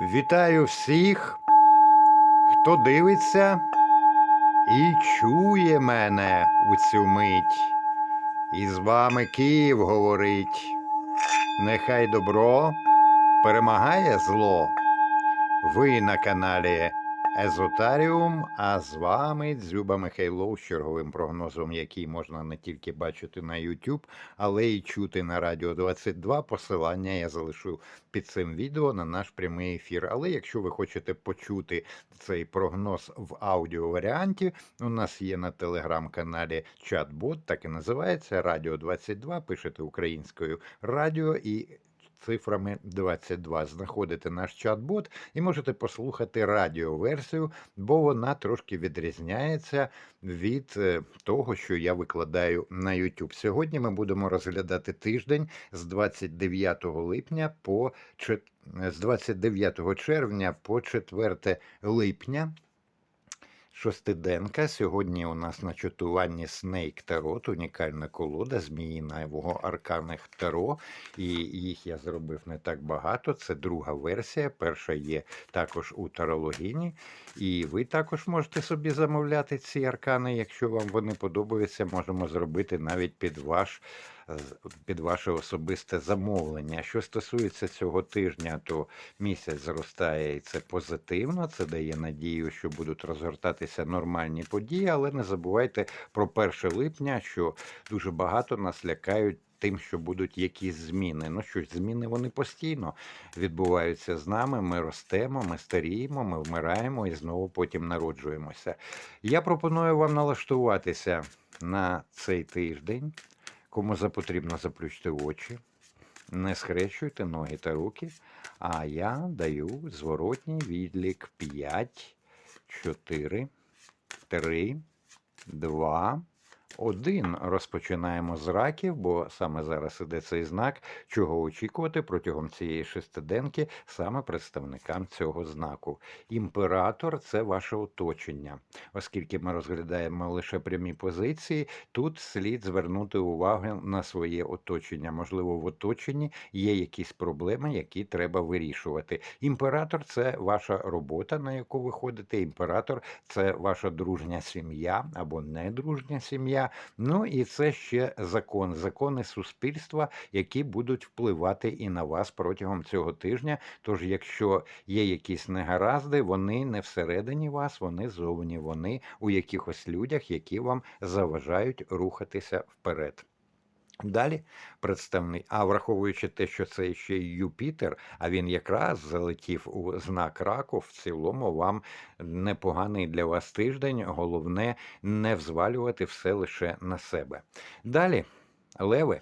Вітаю всіх, хто дивиться і чує мене у цю мить. І з вами Київ говорить. Нехай добро перемагає зло. Ви на каналі Езотаріум, а з вами Дзюба Михайлов з черговим прогнозом, який можна не тільки бачити на YouTube, але й чути на Радіо 22. Посилання я залишу під цим відео на наш прямий ефір. Але якщо ви хочете почути цей прогноз в аудіоваріанті, у нас є на телеграм-каналі чат-бот, так і називається Радіо 22. Пишете українською радіо і цифрами 22. Знаходите наш чат-бот і можете послухати радіоверсію, бо вона трошки відрізняється від е, того, що я викладаю на YouTube. Сьогодні ми будемо розглядати тиждень з 29 липня по з 29 червня по 4 липня. Шостиденка. Сьогодні у нас на чатуванні Snake Tarot, унікальна колода зміїного арканих Таро. І їх я зробив не так багато. Це друга версія. Перша є також у тарологіні. І ви також можете собі замовляти ці аркани. Якщо вам вони подобаються, можемо зробити навіть під ваш. З- Під ваше особисте замовлення. Що стосується цього тижня, то місяць зростає і це позитивно. Це дає надію, що будуть розгортатися нормальні події, але не забувайте про 1 липня, що дуже багато нас лякають. Тим, що будуть якісь зміни. Ну що ж, зміни вони постійно відбуваються з нами. Ми ростемо, ми старіємо, ми вмираємо і знову потім народжуємося. Я пропоную вам налаштуватися на цей тиждень. Кому потрібно заплющити очі, не схрещуйте ноги та руки, а я даю зворотній відлік. 5, 4, 3, 2, 1. Розпочинаємо з раків, бо саме зараз іде цей знак, чого очікувати протягом цієї шестиденки саме представникам цього знаку. Імператор це ваше оточення. Оскільки ми розглядаємо лише прямі позиції, тут слід звернути увагу на своє оточення. Можливо, в оточенні є якісь проблеми, які треба вирішувати. Імператор це ваша робота, на яку ви ходите. Імператор це ваша дружня сім'я або недружня сім'я. Ну і це ще закон, закони суспільства, які будуть впливати і на вас протягом цього тижня. Тож, якщо є якісь негаразди, вони не всередині вас, вони зовні, вони у якихось людях, які вам заважають рухатися вперед. Далі представник, а враховуючи те, що це ще й Юпітер, а він якраз залетів у знак раку, в цілому вам непоганий для вас тиждень. Головне не взвалювати все лише на себе. Далі, леви.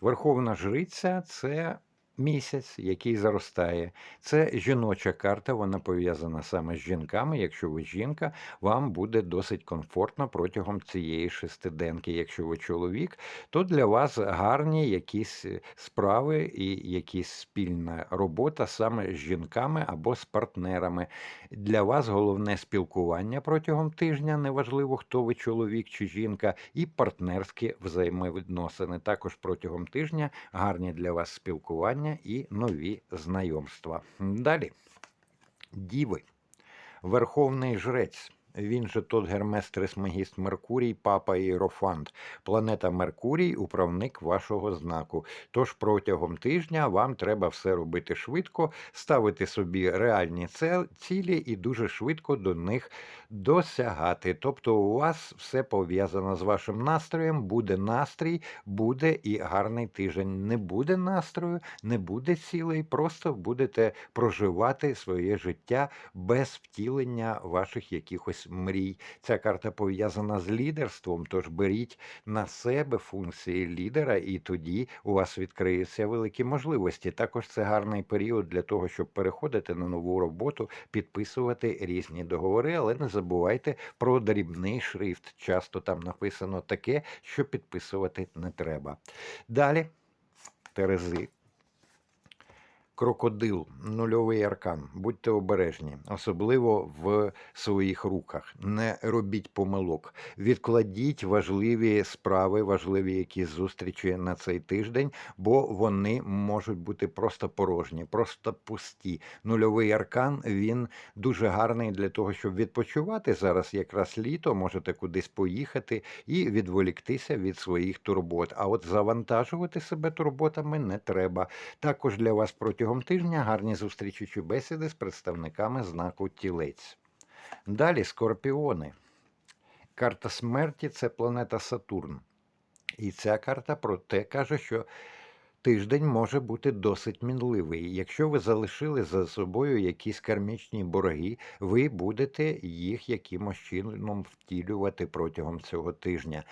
Верховна жриця це місяць, який заростає. Це жіноча карта, вона пов'язана саме з жінками. Якщо ви жінка, вам буде досить комфортно протягом цієї шестиденки. Якщо ви чоловік, то для вас гарні якісь справи і якісь спільна робота саме з жінками або з партнерами. Для вас головне спілкування протягом тижня, неважливо, хто ви чоловік чи жінка, і партнерські взаємовідносини. Також протягом тижня гарні для вас спілкування і нові знайомства. Далі. Діви. Верховний жрець. Він же тот Гермес Трисмегіст Меркурій, Папа Іерофант. Планета Меркурій, управник вашого знаку. Тож протягом тижня вам треба все робити швидко, ставити собі реальні цілі і дуже швидко до них досягати. Тобто у вас все пов'язано з вашим настроєм, буде настрій, буде і гарний тиждень. Не буде настрою, не буде цілей, просто будете проживати своє життя без втілення ваших якихось мрій. Ця карта пов'язана з лідерством, тож беріть на себе функції лідера, і тоді у вас відкриються великі можливості. Також це гарний період для того, щоб переходити на нову роботу, підписувати різні договори, але не забувайте про дрібний шрифт. Часто там написано таке, що підписувати не треба. Далі Терези. Крокодил, нульовий аркан. Будьте обережні, особливо в своїх руках. Не робіть помилок. Відкладіть важливі справи, важливі якісь зустрічі на цей тиждень, бо вони можуть бути просто порожні, просто пусті. Нульовий аркан він дуже гарний для того, щоб відпочивати зараз. Якраз літо можете кудись поїхати і відволіктися від своїх турбот. А от завантажувати себе турботами не треба. Також для вас протягом тижня гарні зустрічі чи бесіди з представниками знаку тілець. Далі скорпіони. Карта смерті це планета Сатурн. І ця карта про те каже, що тиждень може бути досить мінливий. Якщо ви залишили за собою якісь кармічні борги, ви будете їх якимось чином втілювати протягом цього тижня.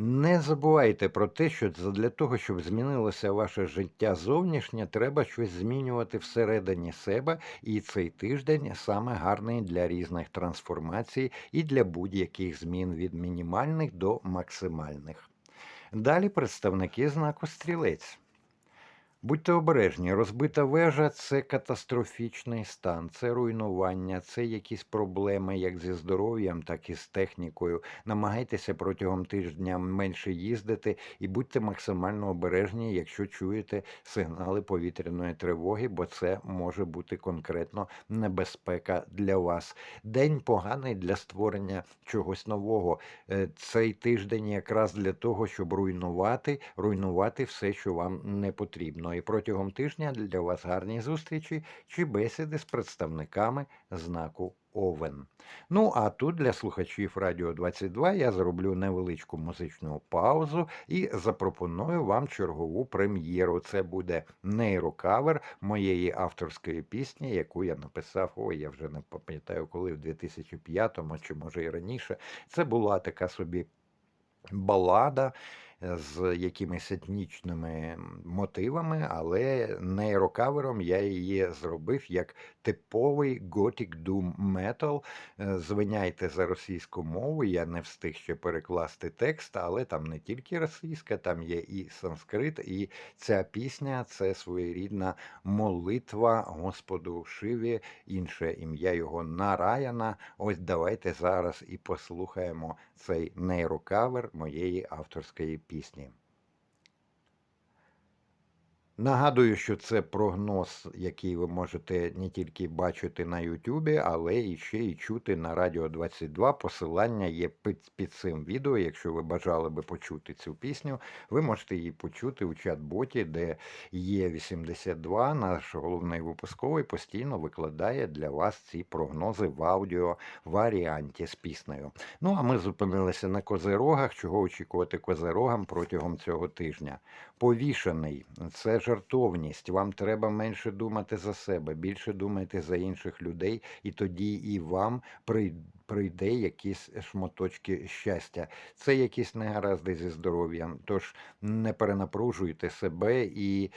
Не забувайте про те, що для того, щоб змінилося ваше життя зовнішнє, треба щось змінювати всередині себе, і цей тиждень саме гарний для різних трансформацій і для будь-яких змін від мінімальних до максимальних. Далі представники знаку стрілець. Будьте обережні, розбита вежа це катастрофічний стан, це руйнування, це якісь проблеми як зі здоров'ям, так і з технікою. Намагайтеся протягом тижня менше їздити і будьте максимально обережні, якщо чуєте сигнали повітряної тривоги, бо це може бути конкретно небезпека для вас. День поганий для створення чогось нового. Е, Цей тиждень якраз для того, щоб руйнувати, руйнувати все, що вам не потрібно. І протягом тижня для вас гарні зустрічі чи бесіди з представниками знаку Овен. Ну, а тут для слухачів Радіо 22 я зроблю невеличку музичну паузу і запропоную вам чергову прем'єру. Це буде нейрокавер моєї авторської пісні, яку я написав, ой, я вже не пам'ятаю, коли в 2005-му чи може і раніше. Це була така собі балада з якимись етнічними мотивами, але нейрокавером я її зробив як типовий Gothic Doom Metal. Е, Звиняйте за російську мову, я не встиг ще перекласти текст, але там не тільки російська, там є і санскрит, і ця пісня це своєрідна молитва Господу Шиві, інше ім'я його Нараяна. Ось давайте зараз і послухаємо цей нейрокавер моєї авторської пісні. Нагадую, що це прогноз, який ви можете не тільки бачити на Ютубі, але і ще й чути на Радіо 22. Посилання є під, під цим відео. Якщо ви бажали би почути цю пісню, ви можете її почути у чат-боті, де є 82. Наш головний випусковий постійно викладає для вас ці прогнози в аудіо варіанті з піснею. Ну а ми зупинилися на козирогах. Чого очікувати козирогам протягом цього тижня? Повішений це жартовність. Вам треба менше думати за себе, більше думайте за інших людей, і тоді і вам прийде якісь шматочки щастя. Це якісь негаразди зі здоров'ям. Тож не перенапружуйте себе і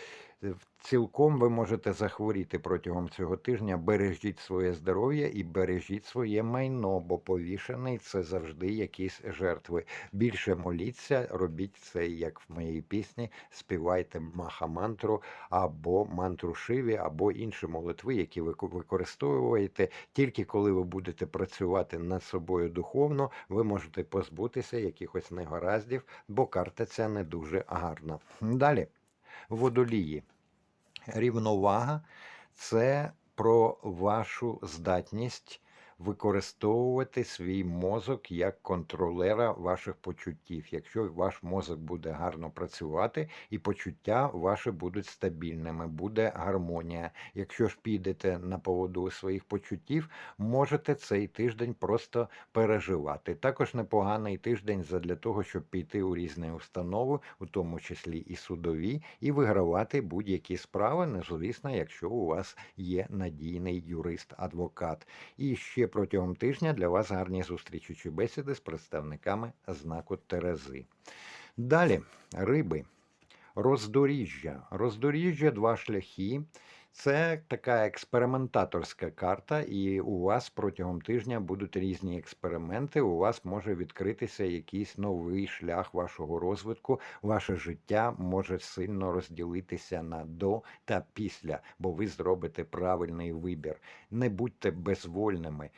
цілком ви можете захворіти протягом цього тижня. Бережіть своє здоров'я і бережіть своє майно, бо повішений це завжди якісь жертви. Більше моліться, робіть це, як в моїй пісні, співайте маха-мантру або мантру шиві, або інші молитви, які ви використовуєте. Тільки коли ви будете працювати над собою духовно, ви можете позбутися якихось негараздів, бо карта ця не дуже гарна. Далі водолії. Рівновага це про вашу здатність використовувати свій мозок як контролера ваших почуттів. Якщо ваш мозок буде гарно працювати, і почуття ваші будуть стабільними, буде гармонія. Якщо ж підете на поводу своїх почуттів, можете цей тиждень просто переживати. Також непоганий тиждень для того, щоб піти у різні установи, у тому числі і судові, і вигравати будь-які справи, не звісно, якщо у вас є надійний юрист-адвокат. І ще протягом тижня для вас гарні зустрічі чи бесіди з представниками знаку Терези. Далі, риби. Роздоріжжя. Роздоріжжя два шляхи. Це така експериментаторська карта, і у вас протягом тижня будуть різні експерименти. У вас може відкритися якийсь новий шлях вашого розвитку. Ваше життя може сильно розділитися на до та після, бо ви зробите правильний вибір. Не будьте безвольними.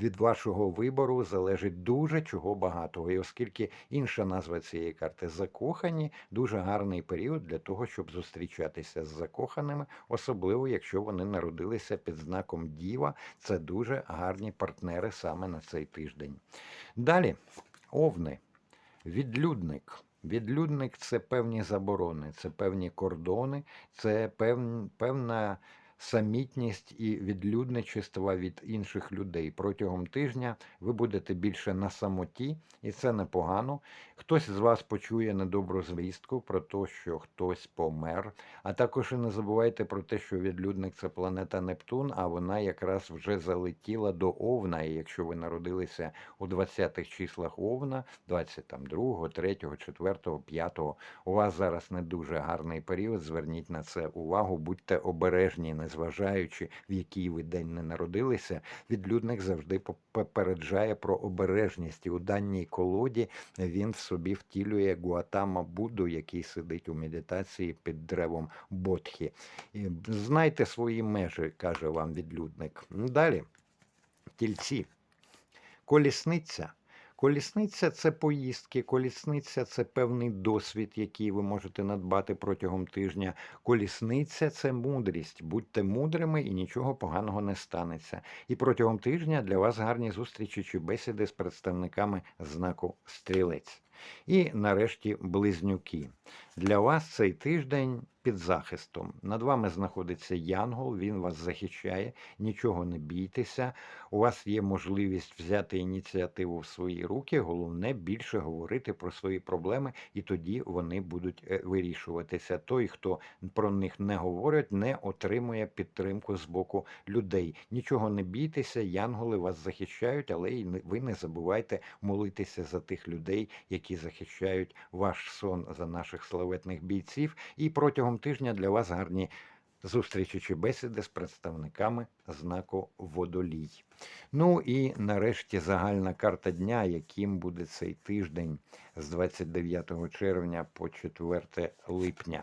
Від вашого вибору залежить дуже чого багатого. І оскільки інша назва цієї карти закохані, дуже гарний період для того, щоб зустрічатися з закоханими, особливо якщо вони народилися під знаком Діва. Це дуже гарні партнери саме на цей тиждень. Далі, овни, відлюдник. Відлюдник це певні заборони, це певні кордони, це певна самітність і відлюдничества від інших людей. Протягом тижня ви будете більше на самоті, і це непогано. Хтось з вас почує недобру звістку про те, що хтось помер. А також і не забувайте про те, що відлюдник це планета Нептун, а вона якраз вже залетіла до Овна. І якщо ви народилися у 20-х числах Овна, 22, 3, 4, 5, у вас зараз не дуже гарний період. Зверніть на це увагу, будьте обережні, незважаючи в який ви день не народилися. Відлюдник завжди попереджає про обережність і у даній колоді він в собі втілює Гуатама Будду, який сидить у медитації під древом Бодхі. Знайте свої межі, каже вам відлюдник. Далі, тільці, колісниця. Колісниця це поїздки, колісниця це певний досвід, який ви можете надбати протягом тижня. Колісниця це мудрість. Будьте мудрими і нічого поганого не станеться. І протягом тижня для вас гарні зустрічі чи бесіди з представниками знаку стрілець. І нарешті близнюки. Для вас цей тиждень під захистом. Над вами знаходиться Янгол, він вас захищає, нічого не бійтеся. У вас є можливість взяти ініціативу в свої руки. Головне більше говорити про свої проблеми, і тоді вони будуть е, вирішуватися. Той, хто про них не говорить, не отримує підтримку з боку людей. Нічого не бійтеся, янголи вас захищають, але й ви не забувайте молитися за тих людей, які захищають ваш сон за наших славетних бійців. І протягом тижня для вас гарні зустрічі чи бесіди з представниками знаку водолій. Ну і нарешті загальна карта дня, яким буде цей тиждень з 29 червня по 4 липня.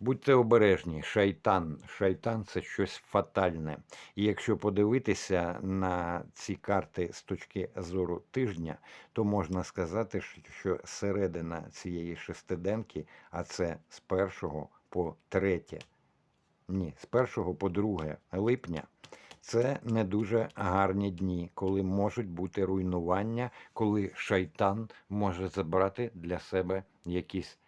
Будьте обережні, шайтан. Шайтан це щось фатальне. І якщо подивитися на ці карти з точки зору тижня, то можна сказати, що середина цієї шестиденки, а це з першого по третє, ні, з першого по друге липня. Це не дуже гарні дні, коли можуть бути руйнування, коли шайтан може забрати для себе якісь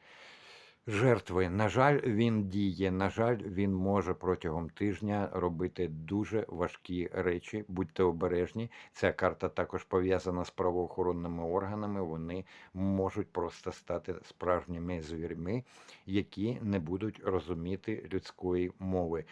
жертви. На жаль, він діє. На жаль, він може протягом тижня робити дуже важкі речі. Будьте обережні. Ця карта також пов'язана з правоохоронними органами. Вони можуть просто стати справжніми звірми, які не будуть розуміти людської мови.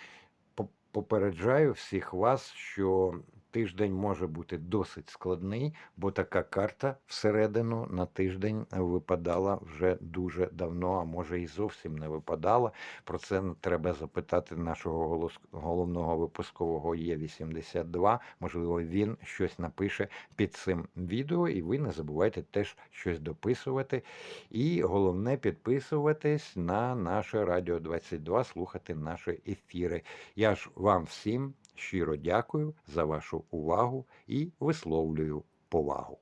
Попереджаю всіх вас, що тиждень може бути досить складний, бо така карта всередину на тиждень випадала вже дуже давно, а може і зовсім не випадала. Про це треба запитати нашого головного випускового Є82. Можливо, він щось напише під цим відео, і ви не забувайте теж щось дописувати. І головне підписуватись на наше Радіо 22, слухати наші ефіри. Я ж вам всім щиро дякую за вашу увагу і висловлюю повагу.